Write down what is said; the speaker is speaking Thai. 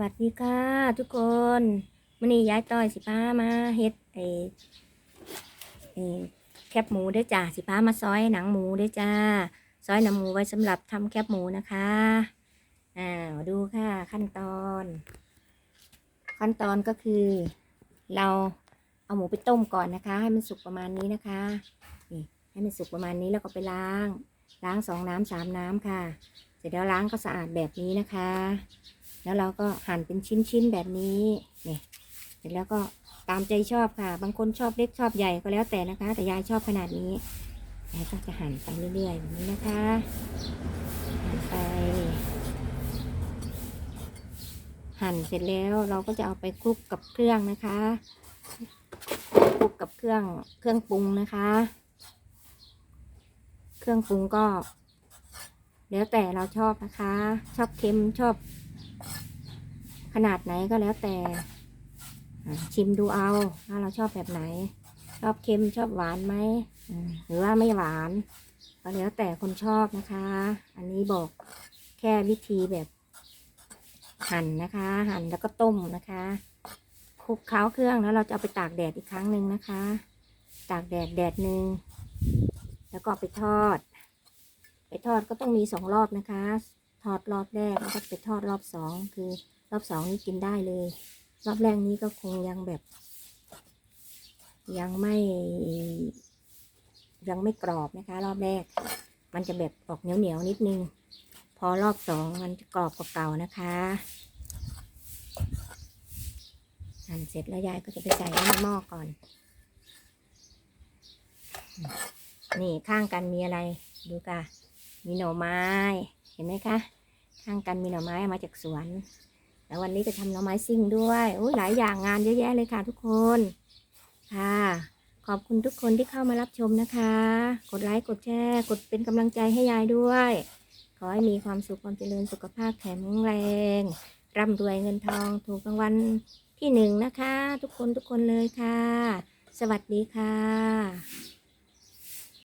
วัสดีค่ะทุกคนมื่อนี้ย้ายต้อยสิพามาเฮ็ดไอไอแคบหมูเด้จ้าสิพามาซอยหนังหมูเด้จ้าซอยหนังหมูไว้สำหรับทำแคบหมูนะคะอ่ามาดูค่ะขั้นตอน ขั้นตอนก็คือ เราเอาหมูไปต้มก่อนนะคะ ให้มันสุกประมาณนี้นะคะนี่ให้มันสุกประมาณนี้แล้วก็ไปล้าง ล้างสองน้ำสามน้ำค่ะ เสร็จแล้วล้างก็สะอาดแบบนี้นะคะ แล้วเราก็หั่นเป็นชิ้นๆแบบนี้เนี่ยเสร็จแล้วก็ตามใจชอบค่ะ บางคนชอบเล็กชอบใหญ่ก็แล้วแต่นะคะ แต่ยายชอบขนาดนี้ยายก็จะหั่นไปเรื่อยๆแบบนี้นะคะหั่นไป หั่นเสร็จแล้วเราก็จะเอาไปคลุกกับเครื่องนะคะคลุกกับเครื่องเครื่องปรุงนะคะ เครื่องปรุงก็ แล้วแต่เราชอบนะคะ ชอบเค็มชอบ ขนาดไหนก็แล้วแต่ ชิมดูเอาว่าเราชอบแบบไหน ชอบเค็มชอบหวานไหมหรือว่าไม่หวาน ก็แล้วแต่คนชอบนะคะ อันนี้บอกแค่วิธีแบบ หั่นนะคะ หั่นแล้วก็ต้มนะคะคลุกเคล้าเครื่องแล้วเราจะเอาไปตากแดดอีกครั้งหนึ่งนะคะ ตากแดดแดดหนึ่งแล้วก็ไปทอด ไปทอดก็ต้องมีสองรอบนะคะ ทอดรอบแรกแล้วก็ไปทอดรอบสองคือรอบสองนี้กินได้เลย รอบแรกนี้ก็คงยังแบบ ยังไม่ยังไม่กรอบนะคะ รอบแรก มันจะแบบออกเหนียวเหนียวนิดนึง พอรอบสองมันจะกรอบกว่าเก่านะคะหั่นเสร็จแล้วยายก็จะไปใส่ไว้ในหม้อก่อน นี่ข้างกันมีอะไรดูค่ะ มีหน่อไม้ เห็นไหมคะ ข้างกันมีหน่อไม้มาจากสวน แล้ววันนี้ก็ทำหน่อไม้ซิ่งด้วยโอ้ยหลายอย่างงานเยอะแยะเลยค่ะทุกคน ค่ะ ขอบคุณทุกคนที่เข้ามารับชมนะคะ กดไลค์กดแชร์ กดเป็นกำลังใจให้ยายด้วย ขอให้มีความสุขความเจริญสุขภาพแข็งแรงร่ำรวยเงินทองถูกรางวัลที่หนึ่งนะคะ ทุกคนทุกคนเลยค่ะ สวัสดีค่ะ